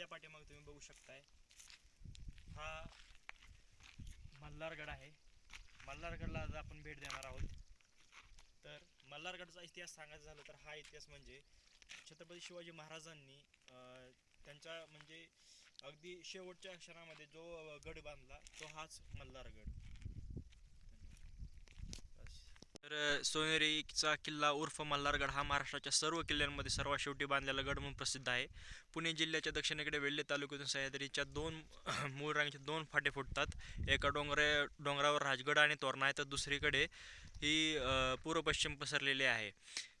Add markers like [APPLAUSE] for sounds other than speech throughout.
माझ्या पाठीमागे तुम्ही बघू शकताय. हा मल्हारगड आहे. मल्हारगडला आज आपण भेट देणार आहोत. तर मल्हारगडचा इतिहास सांगायचा झालं तर हा इतिहास म्हणजे छत्रपती शिवाजी महाराजांनी अं, त्यांच्या म्हणजे अगदी शेवटच्या क्षणामध्ये जो गड बांधला तो हाच मल्हारगड. तर सोनेरीचा किल्ला उर्फ मल्हारगड हा महाराष्ट्राच्या सर्व किल्ल्यांमध्ये सर्वात शेवटी बांधलेला गड म्हणून प्रसिद्ध आहे. पुणे जिल्ह्याच्या दक्षिणेकडे वेल्हे तालुक्यातून सह्याद्रीच्या दोन [CLEARS THROAT] मूळ रांगेचे दोन फाटे फुटतात. एका डोंगरे डोंगरावर राजगड आणि तोरणा आहे तर दुसरीकडे ही पूर्वपश्चिम पूर्व पश्चिम पसरलेली आहे.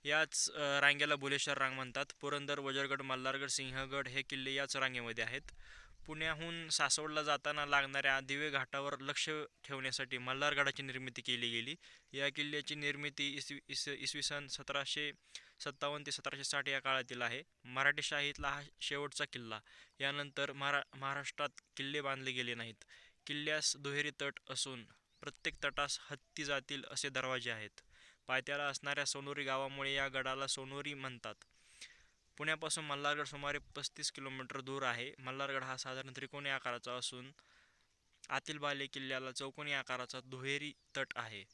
याच रांगेला भुलेश्वर रांग म्हणतात. पुरंदर वजरगड मल्हारगड सिंहगड हे किल्ले याच रांगेमध्ये आहेत. पुण्याहून सासवडला जाताना लागणाऱ्या दिवे घाटावर लक्ष ठेवण्यासाठी मल्हारगडाची निर्मिती केली गेली. या किल्ल्याची निर्मिती इसवी इस इसवी सन सतराशे सत्तावन्न ते सतराशे साठ या काळातील आहे. मराठी शाहीतला हा शेवटचा किल्ला. यानंतर महारा महाराष्ट्रात किल्ले बांधले गेले नाहीत. किल्ल्यास दुहेरी तट असून प्रत्येक तटास हत्ती जातील असे दरवाजे आहेत. पायथ्याला असणाऱ्या सोनोरी गावामुळे या गडाला सोनोरी म्हणतात. पुण्यापासून मल्हारगड सुमारे पस्तीस किलोमीटर दूर आहे. मल्हारगड हा साधारण त्रिकोणी आकाराचा असून आतील बाले किल्ल्याला चौकोनी आकाराचा दुहेरी तट आहे.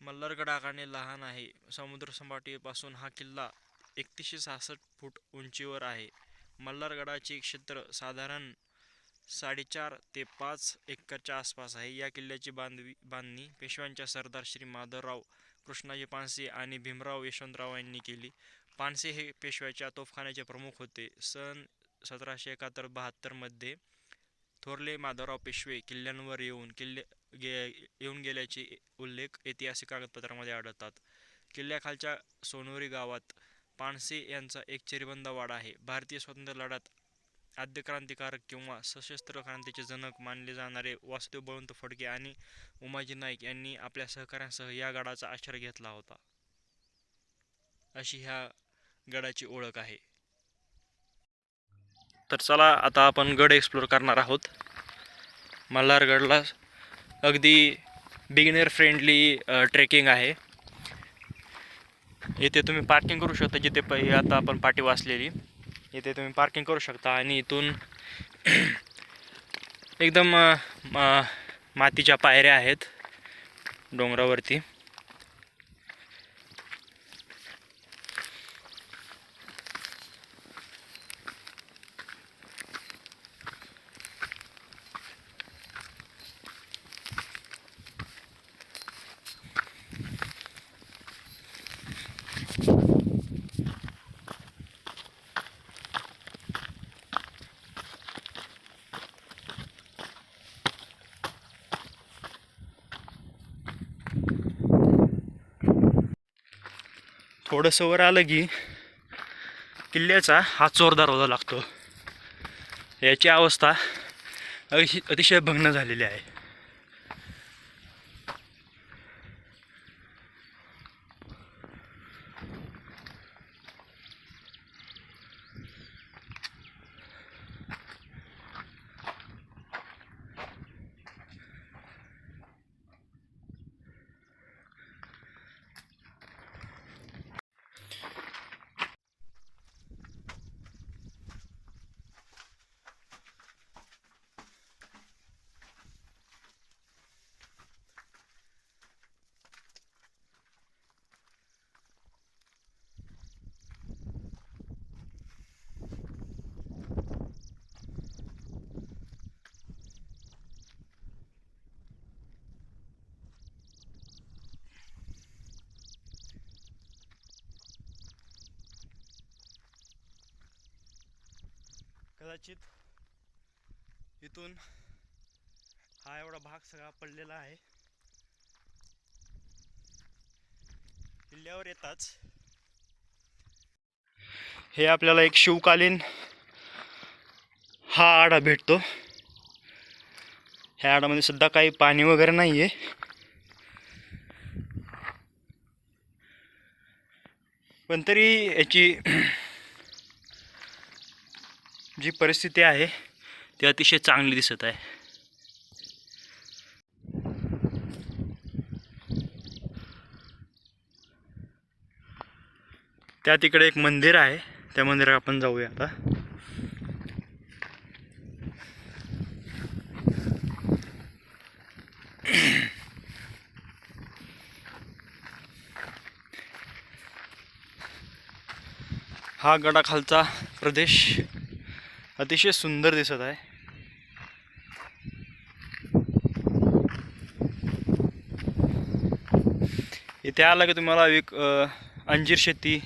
मल्हारगड आकाराने लहान आहे. समुद्रसपाटीपासून हा किल्ला एकतीसशे सहासष्ट फूट उंचीवर आहे. मल्हारगडाचे क्षेत्र साधारण साडेचार ते पाच एकरच्या आसपास आहे. या किल्ल्याची बांधवी बांधणी पेशव्यांच्या सरदार श्री माधवराव कृष्णाजी पानसे आणि भीमराव यशवंतराव यांनी केली. पानसे हे पेशव्याच्या तोफखान्याचे प्रमुख होते. सन सतराशे एकाहत्तर बहात्तरमध्ये थोरले माधवराव पेशवे किल्ल्यांवर येऊन किल्ले गे येऊन गेल्याचे उल्लेख ऐतिहासिक कागदपत्रामध्ये आढळतात. किल्ल्याखालच्या सोनोरी गावात पानसे यांचा एक चिरबंद वाडा आहे. भारतीय स्वातंत्र्य लढ्यात आद्य क्रांतिकारक किंवा सशस्त्र क्रांतीचे जनक मानले जाणारे वासुदेव बळवंत फडके आणि उमाजी नाईक यांनी आपल्या सहकाऱ्यांसह या गडाचा आश्रय घेतला होता. अशी ह्या गडाची ओळख आहे. तर चला आता आपण गड एक्सप्लोर करणार आहोत. मल्हारगडला अगदी बिगिनर फ्रेंडली ट्रेकिंग आहे. येथे तुम्ही पार्किंग करू शकता जिथे प आता आपण पाठी वाचलेली. इथे तुम्ही पार्किंग करू शकता आणि इथून [CLEARS THROAT] एकदम मातीच्या पायऱ्या आहेत डोंगरावरती. थोडंसं वर आलं की किल्ल्याचा हा चोर दरवाजा लागतो. याची अवस्था अतिशय अतिशय भग्न झालेली आहे. कदाचित इथून हा एवढा भाग सगळा पडलेला आहे. किल्ल्यावर येताच हे आपल्याला एक शिवकालीन हा आडा भेटतो. ह्या आडामध्ये सुद्धा काही पाणी वगैरे नाही आहे पण तरी याची जी परिस्थिती आहे ती अतिशय चांगली दिसत आहे. त्या तिकडे एक मंदिर आहे त्या मंदिरात आपण जाऊया आता. हा गडाखालचा प्रदेश. अतिशय सुंदर दिसत आहे. इथे आला की तुम्हाला एक अंजीर शेती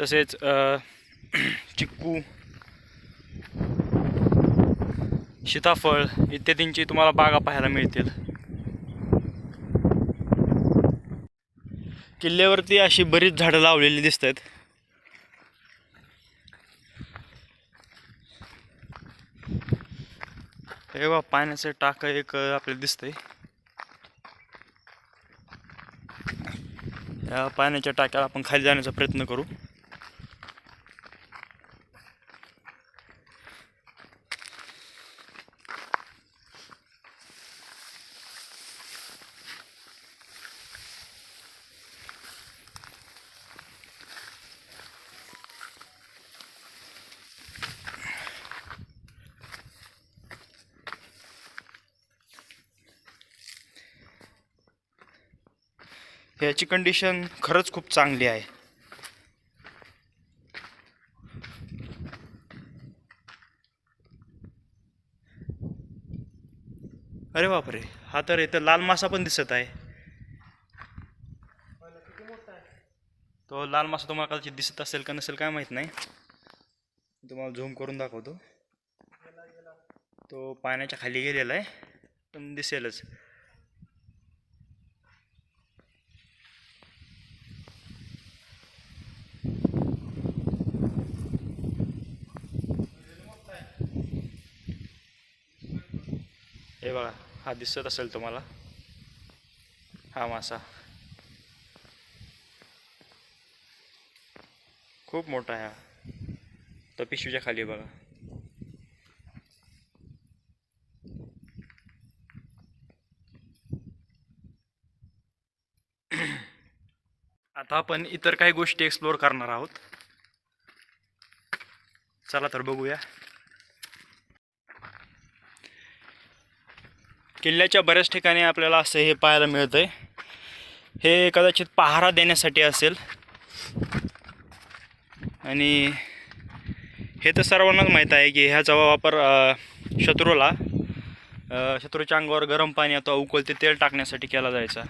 तसेच अ, चिक्कू सीताफळ इत्यादींची तुम्हाला बागा पाहायला मिळतील. किल्ल्यावरती अशी बरीच झाडं लावलेली दिसत आहेत हे बा पाण्याचं टाकं एक आपल्याला दिसतंय. या पाण्याच्या टाक्याला आपण खाली जाण्याचा प्रयत्न करू. याची कंडिशन खरंच खूप चांगली आहे. अरे बापरे हा तर इथं लाल मासा पण दिसत आहे. तो लाल मासा तुम्हाला कदाचित दिसत असेल का नसेल काय माहीत नाही. तुम्हाला झूम करून दाखवतो. तो पाण्याच्या खाली गेलेला आहे पण दिसेलच. हे बघा हा दिसत असेल तुम्हाला. हा मासा. खूप मोठा आहे हा. तर पिशवीच्या खाली बघा. आता आपण इतर काही गोष्टी एक्सप्लोअर करणार आहोत. चला तर बघूया. किल्ल्याच्या बऱ्याच ठिकाणी आपल्याला असं हे पाहायला मिळतं आहे हे कदाचित पहारा देण्यासाठी असेल. आणि हे तर सर्वांनाच माहीत आहे की ह्याचा वापर शत्रूला शत्रूच्या अंगावर गरम पाणी अथवा उकळते तेल टाकण्यासाठी केला जायचा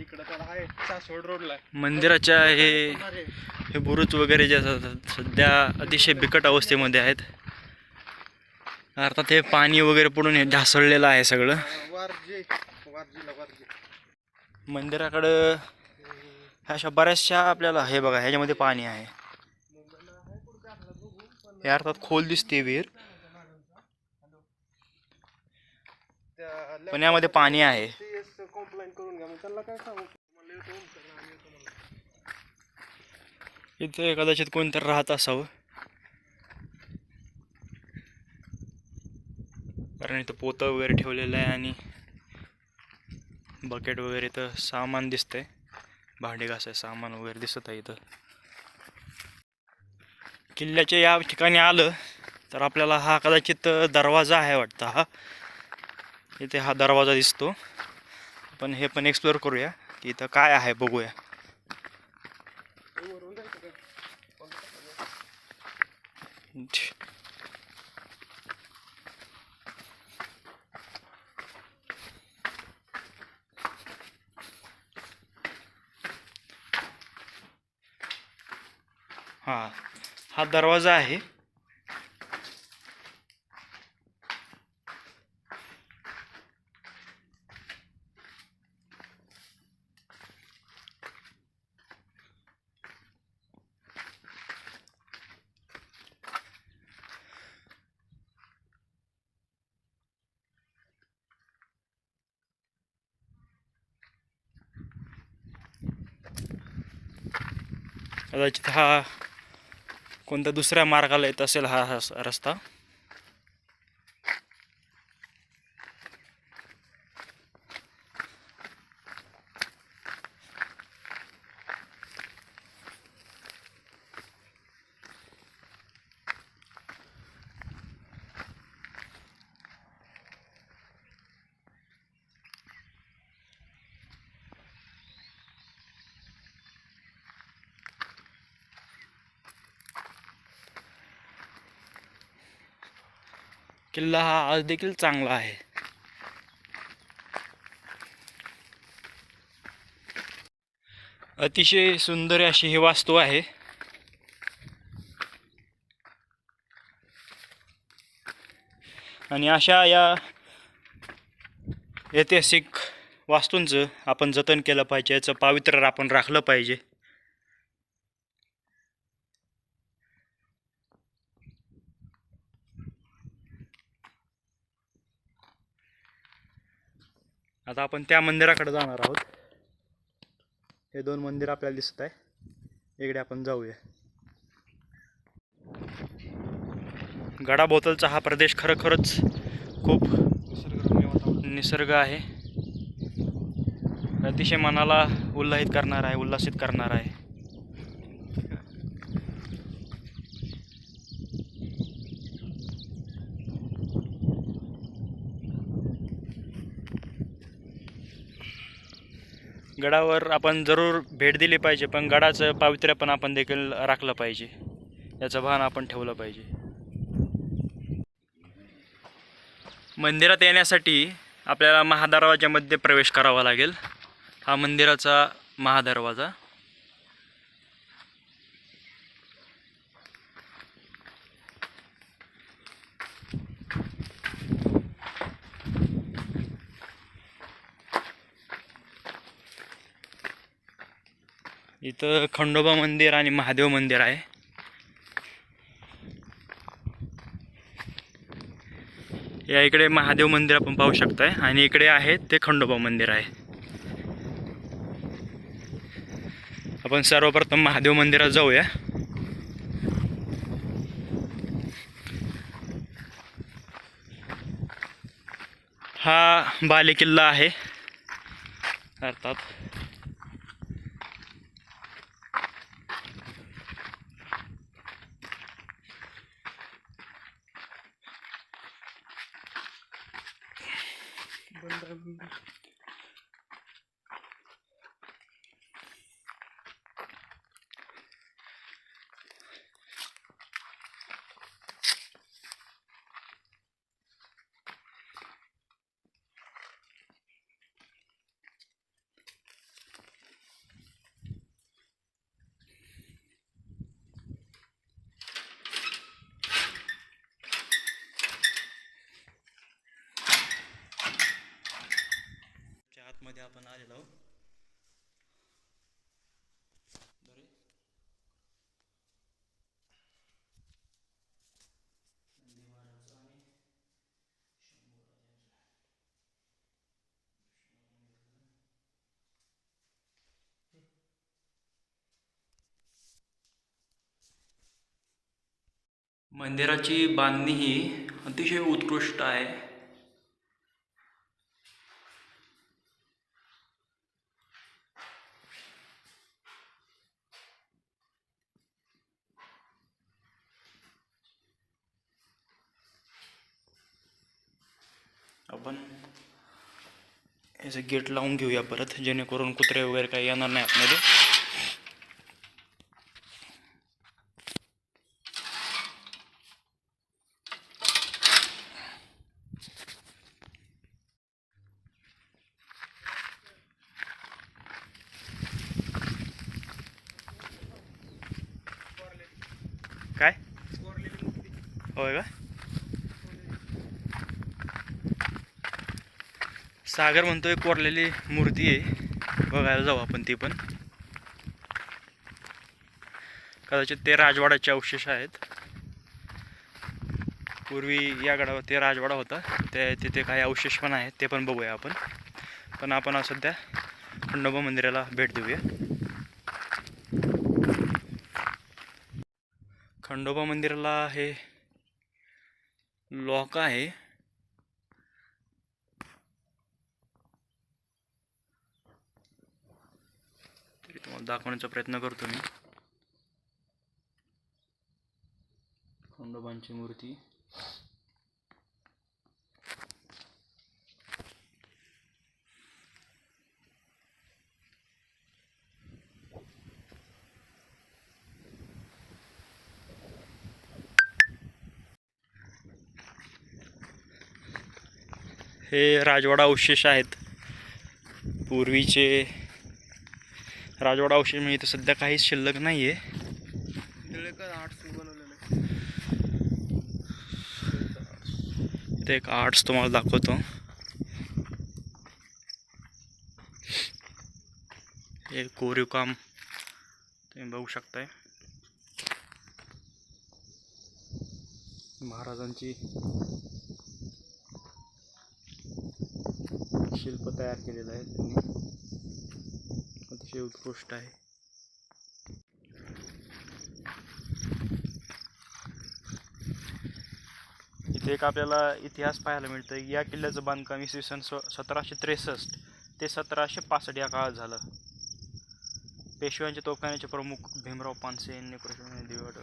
इकडं तर आहे सासवड रोडला मंदिराच्या हे हे बुरुज वगैरे जे असतात सध्या अतिशय बिकट अवस्थेमध्ये आहेत. अर्थात हे पाणी वगैरे पडून हे ढासळलेलं आहे सगळं. मंदिराकडं अशा बऱ्याचशा आपल्याला हे बघा ह्याच्यामध्ये पाणी आहे. हे अर्थात खोल दिसते विहीर. पण यामध्ये पाणी आहे कंप्लेंट करून घ्या मग त्यांना काय सांगू म्हणलं येतो ओमकारला आणि येतो म्हणलं. इथे कदाचित कोणतरी राहत असावं. कारण इथं पोतं वगैरे ठेवलेलं आहे आणि बकेट वगैरे इथं सामान दिसतंय. भांडे घासाय सामान वगैरे दिसत आहे इथं. किल्ल्याच्या या ठिकाणी आलं तर आपल्याला हा कदाचित दरवाजा आहे वाटतं हा. इथे हा दरवाजा दिसतो. पण हे पण एक्सप्लोअर करूया की इथं काय आहे बघूया वरून जायचं काय? हा हा दरवाजा आहे. कदाचित हा कोणत्या दुसऱ्या मार्गाला येत असेल हा रस्ता? किल्ला हा आज देखील चांगला आहे. अतिशय सुंदर अशी ही वास्तू आहे. आणि अशा या ऐतिहासिक वास्तूंचं आपण जतन केलं पाहिजे याचं पावित्र्य आपण राखलं पाहिजे. आता आपण त्या मंदिराकडे जाणार आहोत. हे दोन मंदिर आपल्याला दिसत आहे. इकडे आपण जाऊया. गडाभोवतालचा हा प्रदेश खरोखरच खूप निसर्ग आहे. अतिशय मनाला उल्लाहित करणार आहे उल्हासित करणार आहे. गडावर आपण जरूर भेट दिली पाहिजे पण गडाचं पावित्र्य पण आपण देखील राखलं पाहिजे. याचं भान आपण ठेवलं पाहिजे. मंदिरात येण्यासाठी आपल्याला महादरवाज्यामध्ये प्रवेश करावा लागेल. हा मंदिराचा महादरवाजा. इथं खंडोबा मंदिर आणि महादेव मंदिर आहे. या इकडे महादेव मंदिर आपण पाहू शकताय आणि इकडे आहे ते खंडोबा मंदिर आहे. आपण सर्वप्रथम महादेव मंदिरात जाऊया. हा बालेकिल्ला आहे. अर्थात बंद आहे, बंद आहे. आतमध्ये आपण आलेलो आहोत. बरे. मंदिराची बांधणी ही अतिशय उत्कृष्ट आहे आपण याचं गेट लावून घेऊया परत जेणेकरून कुत्रे वगैरे काही येणार नाही आतमध्ये. काय? होय का? सागर म्हणतोय कोरलेली मूर्ती आहे. बघायला जाऊ आपण ती पण. कदाचित ते राजवाड्याचे अवशेष आहेत. पूर्वी या गडावर ते राजवाडा होता. ते तिथे काही अवशेष पण आहेत ते पण बघूया आपण. पण आपण सध्या खंडोबा मंदिराला भेट देऊया. खंडोबा मंदिराला हे लॉक आहे तरी तुम्हाला दाखवण्याचा प्रयत्न करतो मी. खंडोबांची मूर्ती. हे राजवाडा अवशेष आहेत. पूर्वीचे राजवाडा औषध म्हणजे इथं सध्या काहीच शिल्लक नाही आहे आर्ट्स बनवलेलं आहे इथे एक आर्ट्स तुम्हाला दाखवतो. हे कोरीव काम तुम्ही बघू शकताय. महाराजांची शिल्प तयार केलेलं आहे त्यांनी. अतिशय उत्कृष्ट आहे. इथे एक आपल्याला इतिहास पाहायला मिळतं या किल्ल्याचं बांधकाम इसवी सन सतराशे त्रेसष्ट ते सतराशे पासष्ट या काळात झालं. पेशव्यांच्या तोफखान्याचे प्रमुख भीमराव पानसे यांनी देवड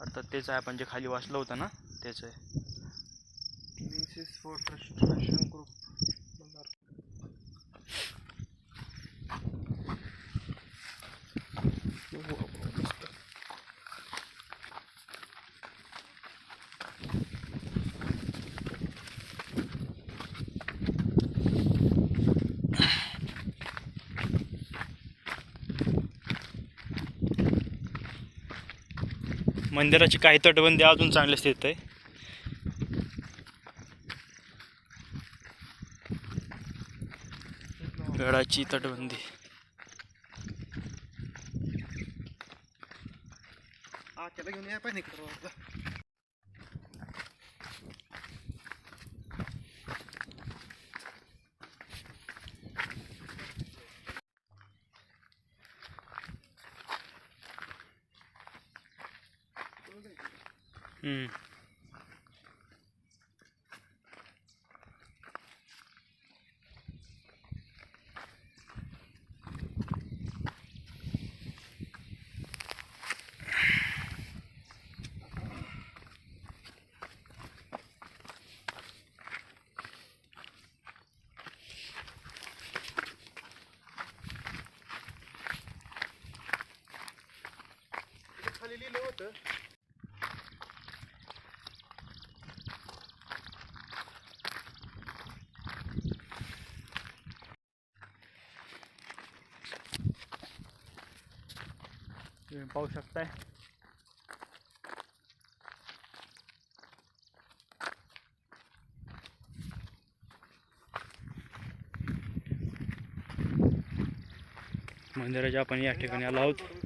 अर्थात तेच आहे आपण जे खाली वाचलं होतं ना तेच आहे. मंदिराची काही तटबंदी अजून चांगल्या स्थित आहे. गडाची तटबंदी. हा त्याला घेऊन या पाहिजे इकडं हम्म. खाली लिहिलं होतं तुम्ही पाहू शकताय. मंदिराच्या आपण या ठिकाणी आलो आहोत.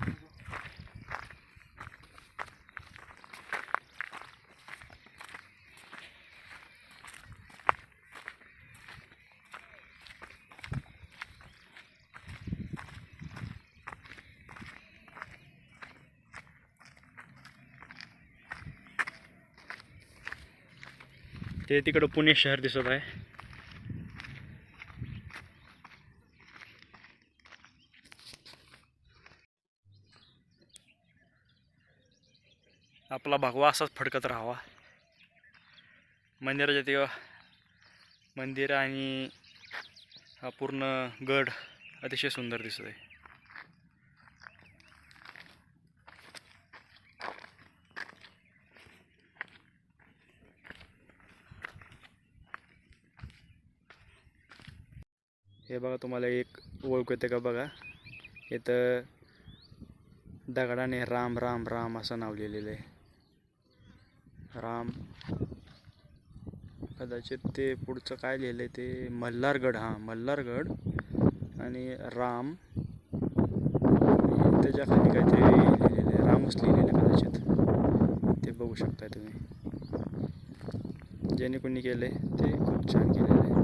ते तिकडं पुणे शहर दिसत आहे. आपला भगवा असाच फडकत राहावा. मंदिराच्या तेव्हा मंदिर आणि हा पूर्ण गड अतिशय सुंदर दिसत आहे हे बघा तुम्हाला एक ओळख येते का बघा? इथं दगडाने राम राम राम असं नाव लिहिलेलं आहे. राम. कदाचित ते पुढचं काय लिहिलं आहे ते? मल्हारगड हां मल्हारगड आणि राम. त्याच्याखाली काहीतरी लिहिलेलं आहे. रामच लिहिलेलं आहे कदाचित. ते बघू शकता तुम्ही. ज्याने कोणी केलं आहे ते खूप छान केलेलं आहे.